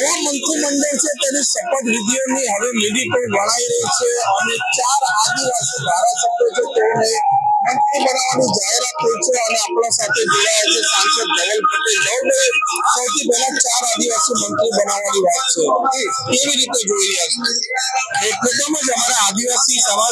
નવા મંત્રીમંડળ છે તેની શપથ વિધિઓની હવે મીડી પણ ગણાઈ રહી છે અને ચાર આદિવાસી ધારાસભ્યો છે તેઓને મંત્રી બનાવવાની આદિવાસી જ અમારા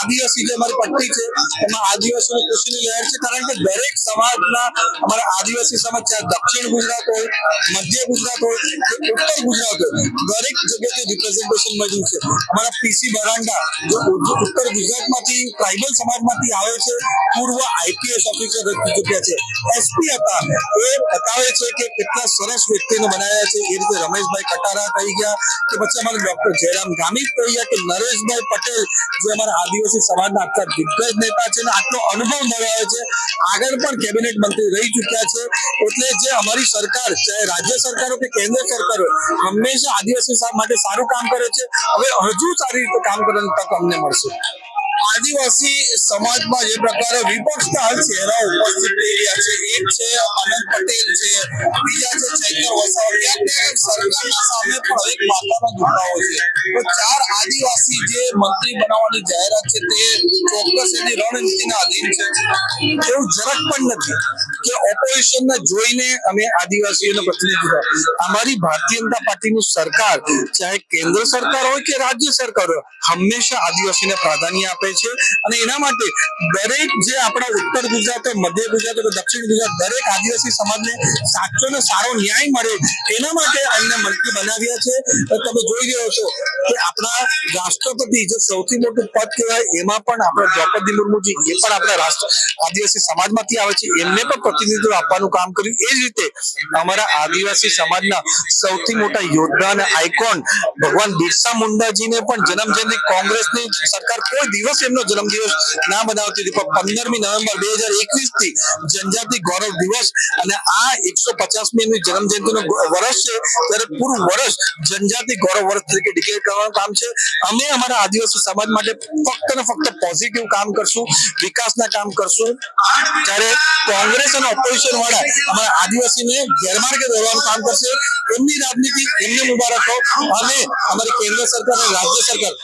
આદિવાસી આદિવાસી પટ્ટી છે એમાં આદિવાસીઓની ખુશીની લહેર છે કારણ કે દરેક સમાજના અમારા આદિવાસી સમાજ ચાહે દક્ષિણ ગુજરાત હોય, મધ્ય ગુજરાત હોય, ઉત્તર ગુજરાત હોય, દરેક જગ્યાએ રિપ્રેઝન્ટેશન મળ્યું છે. અમારા પીસી બરાંડા, જે ઉત્તર ગુજરાતમાંથી, ટ્રાઇબલ સમાજમાંથી આવ્યો છે, પૂર્વ આઈપીએસ ઓફિસર ચૂક્યા છે. એસપી હતા એ બતાવે છે કે કેટલા સરસ વ્યક્તિને બનાવ્યા છે. એ રીતે રમેશભાઈ કટારા થઈ ગયા, કે પછી અમારા ડોક્ટર જયરામ ગામિત થઈ ગયા, કે નરેશભાઈ પટેલ, જે અમારા આદિવાસી સમાજના આટલા દિગ્ગજ નેતા છે અને આટલો અનુભવ ધરાવે છે. આગળ પણ કેબિનેટ મંત્રી રહી ચૂક્યા છે. એટલે જે અમારી સરકાર, ચાહે રાજ્ય સરકાર કે કેન્દ્ર સરકાર હંમેશા આદિવાસી માટે સારું કામ કરે છે. હવે હજુ સારી રીતે કામ કરવાની તક અમને મળશે. આદિવાસી સમાજમાં જે પ્રકારે વિપક્ષના ચહેરા ઉપસ્થિત થઈ રહ્યા છે. એક છે આનંદ પટેલ છે, બીજા છે ચૈતર વસાવા. સરકારના સામે પણ એક માથાનો દુખાવો છે. તો ચાર આદિવાસી જે મંત્રી બનાવવાની જાહેરાત છે, તે ચોક્કસ એની રણનીતિના અધીન છે. એવું જરાક પણ નથી. કે ઓપોઝિશનને જોઈને અમે આદિવાસીઓને પ્રતિનિધિત્વ અમારી ભારતીય જનતા પાર્ટીની સરકાર, ચાહે કેન્દ્ર સરકાર હોય કે રાજ્ય સરકાર હોય, હંમેશા આદિવાસીને પ્રાધાન્ય આપે છે. અને એના માટે દરેક જે આપણા ઉત્તર ગુજરાત, મધ્ય ગુજરાત દક્ષિણ ગુજરાત, દરેક આદિવાસી સમાજને સાચો ને સારો ન્યાય મળે એના માટે અમને મંત્રી બનાવ્યા છે. તમે જોઈ રહ્યો છો કે આપણા રાષ્ટ્રપતિ જે સૌથી મોટું પદ કહેવાય, એમાં પણ આપણા દ્રૌપદી મુર્મુજી, એ પણ આપણા રાષ્ટ્ર, આદિવાસી સમાજમાંથી આવે છે. એમને પણ પ્રતિનિધિત્વ આપવાનું કામ કર્યું. એ જ રીતે અમારા આદિવાસી સમાજના સૌથી મોટા યોદ્ધા અને આઇકોન ભગવાન બિરસા મુંડાજીને પણ જન્મજયંતિ કોંગ્રેસની સરકાર કોઈ દિવસ એમનો જન્મદિવસ ના બનાવતી હતી. પણ પંદરમી નવેમ્બર બે હજાર એકવીસથી જનજાતિ ગૌરવ દિવસ અને આ એકસો પચાસમી એમની જન્મજયંતિનો વર્ષ છે. ત્યારે પૂરું વર્ષ જનજાતિ ગૌરવ વર્ષ તરીકે ડિક્લેર કરવાનું કામ છે. અમે અમારા આદિવાસી સમાજ માટે ફક્ત ને ફક્ત પોઝિટિવ કામ કરશું, વિકાસના કામ કરશું. ત્યારે કોંગ્રેસ અને ઓપોઝિશન વાળા અમારા આદિવાસીને ગેરમાર્ગે દોરવાનું કામ કરશે. એમની રાજનીતિ એમને મુબારક અને અમારી કેન્દ્ર સરકાર અને રાજ્ય સરકાર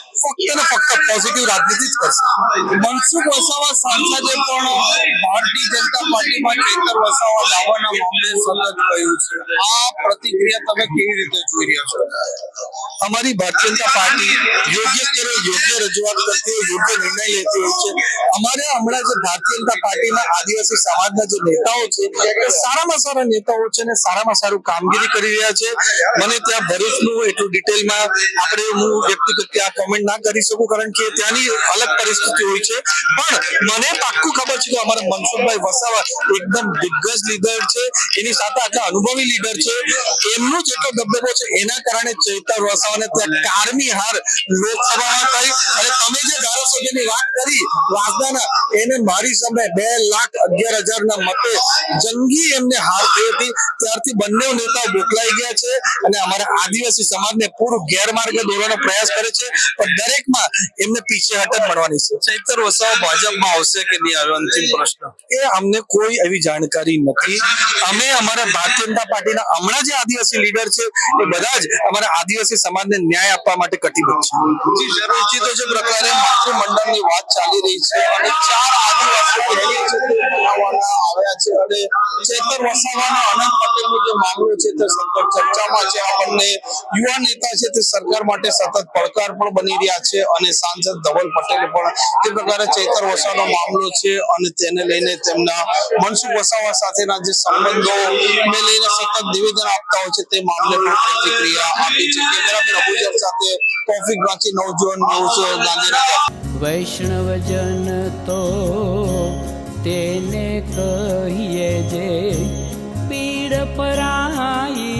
અમારી ભારતીય જનતા પાર્ટી યોગ્ય સ્તરે યોગ્ય રજૂઆત કરતી હોય, યોગ્ય નિર્ણય લેતી હોય છે. અમારે હમણાં જે ભારતીય જનતા પાર્ટીના આદિવાસી સમાજના જે નેતાઓ છે, એ સારામાં સારા નેતાઓ છે અને સારામાં સારું કામગીરી કરી રહ્યા છે. મને ત્યાં ભરૂચનું એટલું ડિટેલમાં આપણે હું વ્યક્તિગત આ કોમેન્ટ ના કરી શકું, કારણ કે ત્યાંની અલગ પરિસ્થિતિ હોય છે. પણ મને પાક્કું ખબર છે કે અમારા મનસુખભાઈ વસાવા એકદમ દિગ્ગજ લીડર છે. એની સાથે આટલા અનુભવી લીડર છે. એમનો જેટલો દબદબો છે. એના કારણે ચૈતર વસાવાને ત્યાં કારમી હાર લોકસભામાં થઈ. અને તમે જે ધારાસભ્યની વાત કરી, વાસદાના, એને મારી સામે બે લાખ અગિયાર હજારના મતે જંગી એમને હાર થઈ હતી. ત્યારથી બંને નેતાઓ બોકલાઈ ગયા છે અને અમારા આદિવાસી સમાજને પૂરું ગેરમાર્ગે દોરવાનો પ્રયાસ કરે છે. પણ દરેકમાં એમને પીછે હટત મળવાની છે. ચૈતર વસાવા ભાજપમાં આવશે કે નહીં આવે અંતિમ પ્રશ્ન. એ અમને કોઈ એવી જાણકારી નથી. અમે અમારા ભારતીય જનતા પાર્ટીના હમણાં જે આદિવાસી લીડર છે, એ બધા જ અમારા આદિવાસી સમાજને ન્યાય આપવા માટે કટિબદ્ધ છે. ચર્ચામાં છે. યુવા નેતા છે તે સરકાર માટે સતત પડકાર પણ બની રહ્યા છે અને સાંસદ ધવલ પટેલ પણ તે પ્રકારે ચેતર વસાવાનો મામલો છે અને તેને લઈને તેમના મનસુખ વસાવા સાથેના જે સંબંધો સંઘો ને લઈને સતત નિવેદન આપતા હોય છે તે મામલે પણ પ્રતિક્રિયા આપી છે. કેમેરામેન અબુજર સાથે કોફી ગ્રાંચી નવ જૂન ન્યૂઝ ગાંધીનગર. વૈષ્ણવજન તો તેને કહીએ જે પીડ પરાઈ